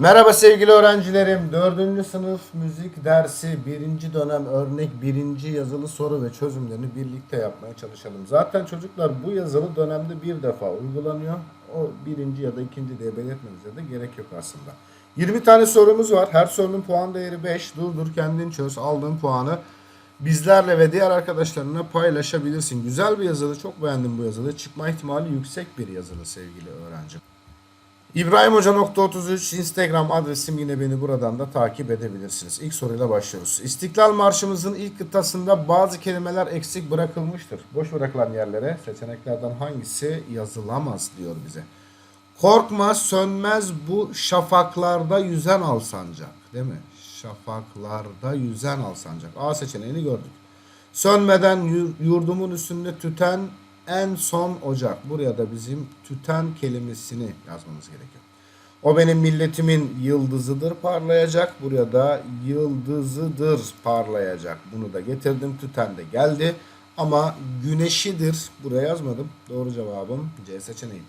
Merhaba sevgili öğrencilerim. 4. sınıf müzik dersi 1. dönem örnek 1. yazılı soru ve çözümlerini birlikte yapmaya çalışalım. Zaten çocuklar bu yazılı dönemde bir defa uygulanıyor. O birinci ya da ikinci diye belirtmenize de gerek yok aslında. 20 tane sorumuz var. Her sorunun puan değeri 5. Dur dur kendin çöz. Aldığın puanı bizlerle ve diğer arkadaşlarına paylaşabilirsin. Güzel bir yazılı. Çok beğendim bu yazılı. Çıkma ihtimali yüksek bir yazılı sevgili öğrencim. İbrahim Hoca nokta 33 Instagram adresim yine beni buradan da takip edebilirsiniz. İlk soruyla başlıyoruz. İstiklal Marşımızın ilk kıtasında bazı kelimeler eksik bırakılmıştır. Boş bırakılan yerlere seçeneklerden hangisi yazılamaz diyor bize. Korkma sönmez bu şafaklarda yüzen alsancak. Değil mi? Şafaklarda yüzen alsancak. A seçeneğini gördük. Sönmeden yu- yurdumun üstünde tüten en son ocak. Buraya da bizim tüten kelimesini yazmamız gerekiyor. O benim milletimin yıldızıdır parlayacak. Buraya da yıldızıdır parlayacak. Bunu da getirdim. Tüten de geldi. Ama güneşidir. Buraya yazmadım. Doğru cevabım C seçeneği.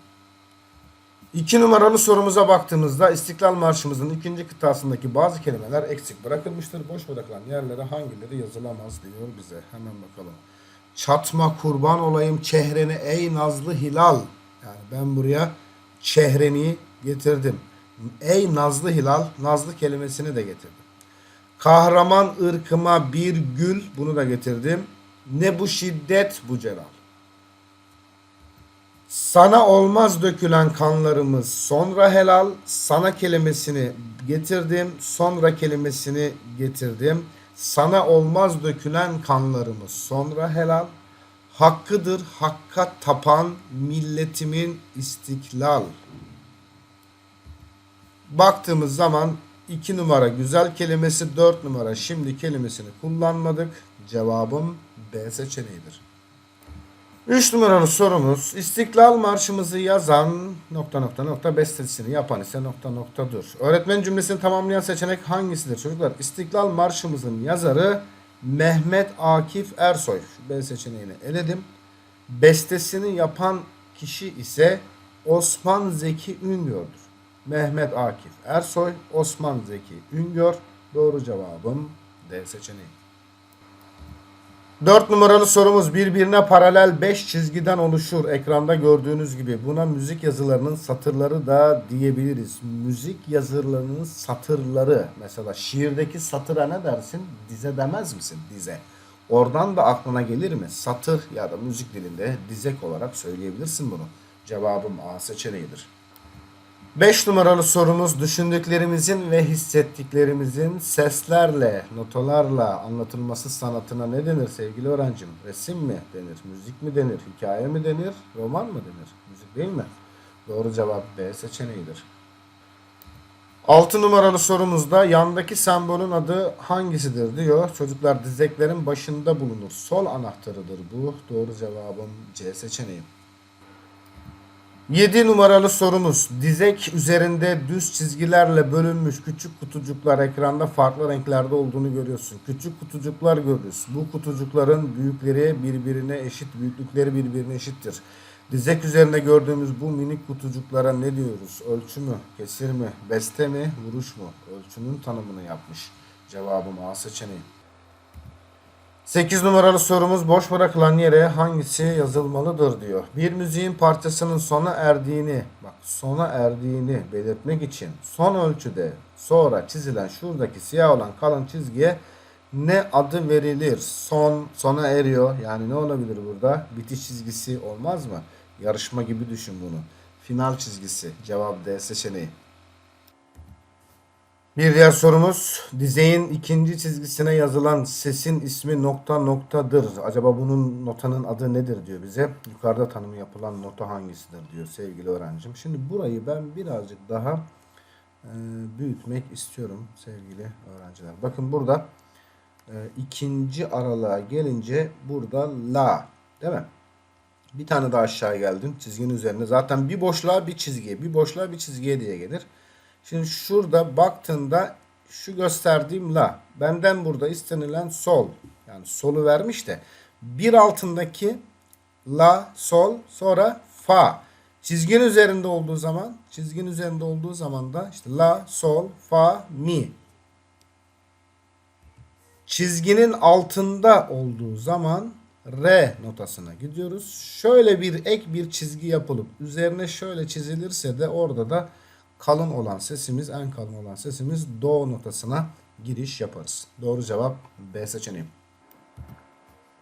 İki numaralı sorumuza baktığımızda İstiklal Marşımızın ikinci kıtasındaki bazı kelimeler eksik bırakılmıştır. Boş bırakılan yerlere hangileri yazılamaz diyor bize. Hemen bakalım. Çatma kurban olayım çehreni ey nazlı hilal. Yani ben buraya çehreni getirdim. Ey nazlı hilal, nazlı kelimesini de getirdim. Kahraman ırkıma bir gül, bunu da getirdim. Ne bu şiddet bu celal. Sana olmaz dökülen kanlarımız sonra helal. Sana kelimesini getirdim. Sonra kelimesini getirdim. Sana olmaz dökülen kanlarımız sonra helal. Hakkıdır hakka tapan milletimin istiklal. Baktığımız zaman 2 numara güzel kelimesi 4 numara şimdi kelimesini kullanmadık. Cevabım B seçeneğidir. 3 numaralı sorumuz İstiklal Marşımızı yazan nokta nokta nokta bestesini yapan ise nokta nokta dur. Öğretmen cümlesini tamamlayan seçenek hangisidir çocuklar? İstiklal Marşımızın yazarı Mehmet Akif Ersoy. Şu B seçeneğini eledim. Bestesini yapan kişi ise Osman Zeki Üngör'dür. Mehmet Akif Ersoy, Osman Zeki Üngör. Doğru cevabım D seçeneği. 4 numaralı sorumuz birbirine paralel 5 çizgiden oluşur. Ekranda gördüğünüz gibi buna müzik yazılarının satırları da diyebiliriz. Müzik yazılarının satırları. Mesela şiirdeki satıra ne dersin? Dize demez misin? Dize. Oradan da aklına gelir mi? Satır ya da müzik dilinde dizek olarak söyleyebilirsin bunu. Cevabım A seçeneğidir. 5 numaralı sorumuz düşündüklerimizin ve hissettiklerimizin seslerle, notalarla anlatılması sanatına ne denir sevgili öğrencim? Resim mi denir, müzik mi denir, hikaye mi denir, roman mı denir? Müzik değil mi? Doğru cevap B seçeneğidir. 6 numaralı sorumuzda yandaki sembolün adı hangisidir diyor. Çocuklar dizeklerin başında bulunur. Sol anahtarıdır bu. Doğru cevabım C seçeneği. 7 numaralı sorumuz. Dizek üzerinde düz çizgilerle bölünmüş küçük kutucuklar ekranda farklı renklerde olduğunu görüyorsun. Küçük kutucuklar görürüz. Bu kutucukların büyükleri birbirine eşit, büyüklükleri birbirine eşittir. Dizek üzerinde gördüğümüz bu minik kutucuklara ne diyoruz? Ölçü mü, kesir mi, beste mi, vuruş mu? Ölçünün tanımını yapmış. Cevabım A seçeneği. 8 numaralı sorumuz boş bırakılan yere hangisi yazılmalıdır diyor. Bir müziğin parçasının sona erdiğini, bak sona erdiğini belirtmek için son ölçüde sonra çizilen şuradaki siyah olan kalın çizgiye ne adı verilir? Son, sona eriyor. Yani ne olabilir burada? Bitiş çizgisi olmaz mı? Yarışma gibi düşün bunu. Final çizgisi. Cevap D seçeneği. Bir diğer sorumuz dizeyin ikinci çizgisine yazılan sesin ismi nokta noktadır. Acaba bunun notanın adı nedir diyor bize. Yukarıda tanımı yapılan nota hangisidir diyor sevgili öğrencim. Şimdi burayı ben birazcık daha e, büyütmek istiyorum sevgili öğrenciler. Bakın burada e, ikinci aralığa gelince burada la değil mi? Bir tane daha aşağı geldin çizginin üzerine. Zaten bir boşluğa bir çizgiye, bir boşluğa bir çizgiye diye gelir. Şimdi şurada baktığında şu gösterdiğim la. Benden burada istenilen sol. Yani solu vermiş de bir altındaki la, sol, sonra fa. Çizgin üzerinde olduğu zaman, çizgin üzerinde olduğu zaman da işte la, sol, fa, mi. Çizginin altında olduğu zaman re notasına gidiyoruz. Şöyle bir ek bir çizgi yapılıp üzerine şöyle çizilirse de orada da kalın olan sesimiz, en kalın olan sesimiz do notasına giriş yaparız. Doğru cevap B seçeneği.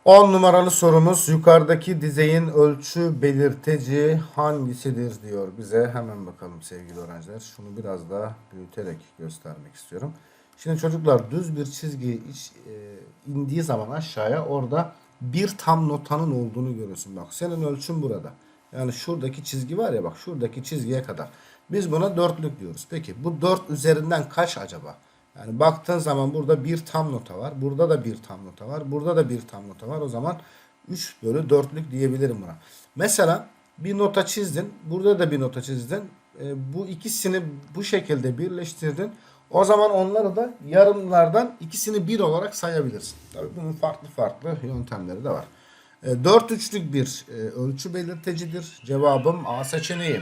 10 numaralı sorumuz yukarıdaki dizeyin ölçü belirteci hangisidir diyor bize. Hemen bakalım sevgili öğrenciler. Şunu biraz daha büyüterek göstermek istiyorum. Şimdi çocuklar düz bir çizgi iç, e, indiği zaman aşağıya orada bir tam notanın olduğunu görüyorsun. Bak senin ölçün burada. Yani şuradaki çizgi var ya bak şuradaki çizgiye kadar. Biz buna dörtlük diyoruz. Peki bu dört üzerinden kaç acaba? Yani baktığın zaman burada bir tam nota var. Burada da bir tam nota var. Burada da bir tam nota var. O zaman 3 bölü 4'lük diyebilirim buna. Mesela bir nota çizdin. Burada da bir nota çizdin. E, bu ikisini bu şekilde birleştirdin. O zaman onları da yarımlardan ikisini bir olarak sayabilirsin. Tabii bunun farklı farklı yöntemleri de var. E, 4 üçlük bir e, ölçü belirtecidir. Cevabım A seçeneği.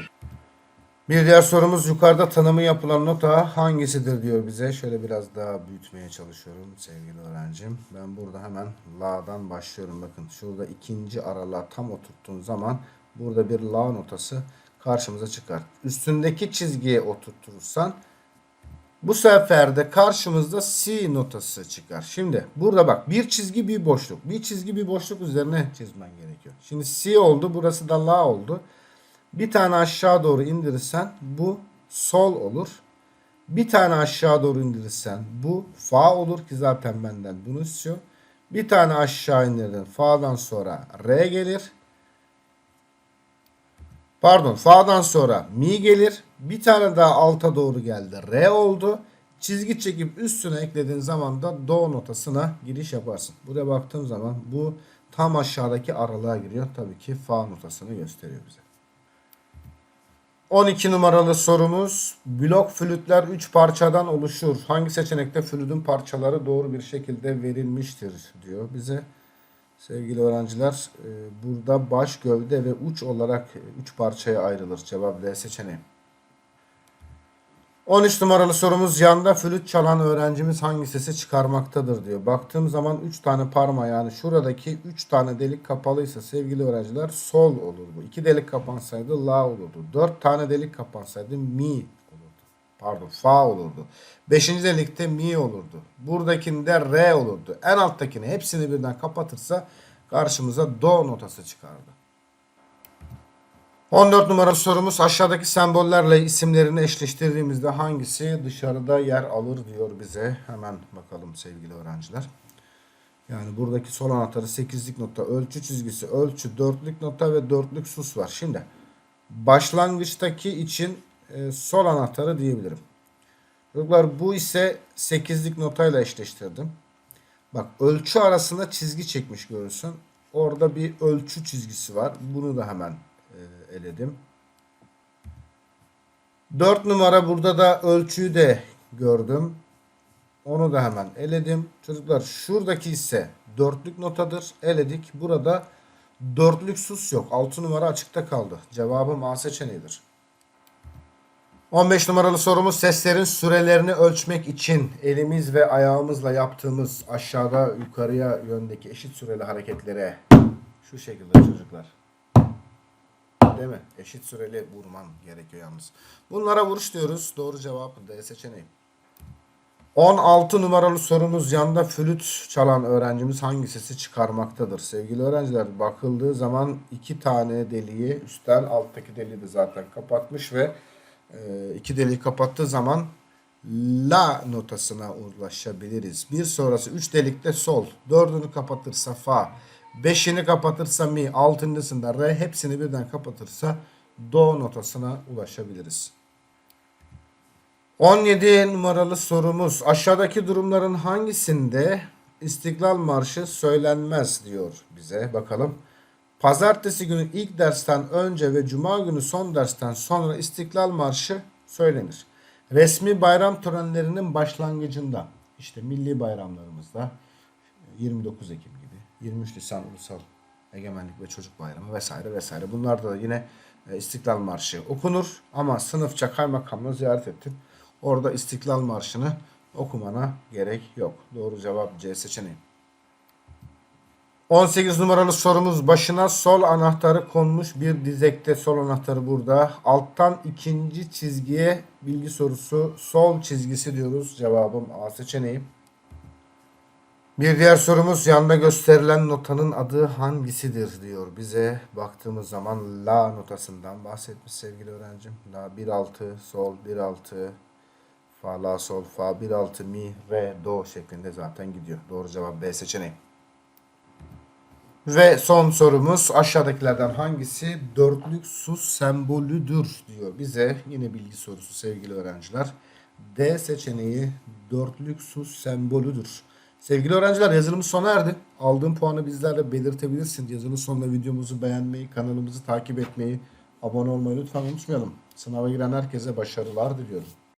Bir diğer sorumuz yukarıda tanımı yapılan nota hangisidir diyor bize. Şöyle biraz daha büyütmeye çalışıyorum sevgili öğrencim. Ben burada hemen la'dan başlıyorum. Bakın şurada ikinci aralığa tam oturttuğun zaman burada bir la notası karşımıza çıkar. Üstündeki çizgiye oturtursan bu sefer de karşımızda C notası çıkar. Şimdi burada bak bir çizgi bir boşluk. Bir çizgi bir boşluk üzerine çizmen gerekiyor. Şimdi C oldu. Burası da La oldu. Bir tane aşağı doğru indirirsen bu sol olur. Bir tane aşağı doğru indirirsen bu fa olur ki zaten benden bunu istiyor. Bir tane aşağı indirdin. Fa'dan sonra re gelir. Pardon fa'dan sonra mi gelir. Bir tane daha alta doğru geldi. Re oldu. Çizgi çekip üstüne eklediğin zaman da do notasına giriş yaparsın. Buraya baktığım zaman bu tam aşağıdaki aralığa giriyor. Tabii ki fa notasını gösteriyor bize. 12 numaralı sorumuz. Blok flütler 3 parçadan oluşur. Hangi seçenekte flütün parçaları doğru bir şekilde verilmiştir diyor bize. Sevgili öğrenciler e, burada baş, gövde ve uç olarak 3 parçaya ayrılır. Cevap D seçeneği. 13 numaralı sorumuz yanda flüt çalan öğrencimiz hangi sesi çıkarmaktadır diyor. Baktığım zaman 3 tane parma yani şuradaki 3 tane delik kapalıysa sevgili öğrenciler sol olur bu. 2 delik kapansaydı la olurdu. 4 tane delik kapansaydı mi olurdu. Pardon fa olurdu. 5. delikte mi olurdu. Buradakinde re olurdu. En alttakini hepsini birden kapatırsa karşımıza do notası çıkardı. 14 numaralı sorumuz aşağıdaki sembollerle isimlerini eşleştirdiğimizde hangisi dışarıda yer alır diyor bize. Hemen bakalım sevgili öğrenciler. Yani buradaki sol anahtarı 8'lik nota, ölçü çizgisi, ölçü, dörtlük nota ve dörtlük sus var. Şimdi başlangıçtaki için e, sol anahtarı diyebilirim. Çocuklar bu ise 8'lik notayla eşleştirdim. Bak ölçü arasında çizgi çekmiş görürsün. Orada bir ölçü çizgisi var. Bunu da hemen e, eledim. 4 numara burada da ölçüyü de gördüm. Onu da hemen eledim. Çocuklar şuradaki ise dörtlük notadır. Eledik. Burada dörtlük sus yok. 6 numara açıkta kaldı. Cevabım A seçeneğidir. 15 numaralı sorumuz seslerin sürelerini ölçmek için elimiz ve ayağımızla yaptığımız aşağıda yukarıya yöndeki eşit süreli hareketlere şu şekilde çocuklar. Değil mi? Eşit süreli vurman gerekiyor yalnız. Bunlara vuruş diyoruz. Doğru cevap D seçeneği. 16 numaralı sorumuz yanda flüt çalan öğrencimiz hangi sesi çıkarmaktadır? Sevgili öğrenciler bakıldığı zaman iki tane deliği üstten alttaki deliği de zaten kapatmış ve e, iki deliği kapattığı zaman la notasına ulaşabiliriz. Bir sonrası üç delikte sol, dördünü kapatırsa fa, beşini kapatırsa mi, altıncısında re hepsini birden kapatırsa do notasına ulaşabiliriz. 17 numaralı sorumuz aşağıdaki durumların hangisinde İstiklal Marşı söylenmez diyor bize. Bakalım. Pazartesi günü ilk dersten önce ve cuma günü son dersten sonra İstiklal Marşı söylenir. Resmi bayram törenlerinin başlangıcında işte milli bayramlarımızda 29 Ekim gibi 23 Nisan Ulusal Egemenlik ve Çocuk Bayramı vesaire vesaire. Bunlarda da yine e, İstiklal Marşı okunur ama sınıfça kaymakamla ziyaret ettin. Orada İstiklal Marşı'nı okumana gerek yok. Doğru cevap C seçeneği. 18 numaralı sorumuz başına sol anahtarı konmuş bir dizekte sol anahtarı burada. Alttan ikinci çizgiye bilgi sorusu sol çizgisi diyoruz. Cevabım A seçeneği. Bir diğer sorumuz yanda gösterilen notanın adı hangisidir diyor bize. Baktığımız zaman La notasından bahsetmiş sevgili öğrencim. La 1-6, sol 1-6, Fa, La, Sol, Fa 1-6, Mi, Re, Do şeklinde zaten gidiyor. Doğru cevap B seçeneği. Ve son sorumuz aşağıdakilerden hangisi dörtlük sus sembolüdür diyor bize. Yine bilgi sorusu sevgili öğrenciler. D seçeneği dörtlük sus sembolüdür. Sevgili öğrenciler yazılımız sona erdi. Aldığın puanı bizlerle belirtebilirsin. Yazının sonunda videomuzu beğenmeyi, kanalımızı takip etmeyi, abone olmayı lütfen unutmayalım. Sınava giren herkese başarılar diliyorum.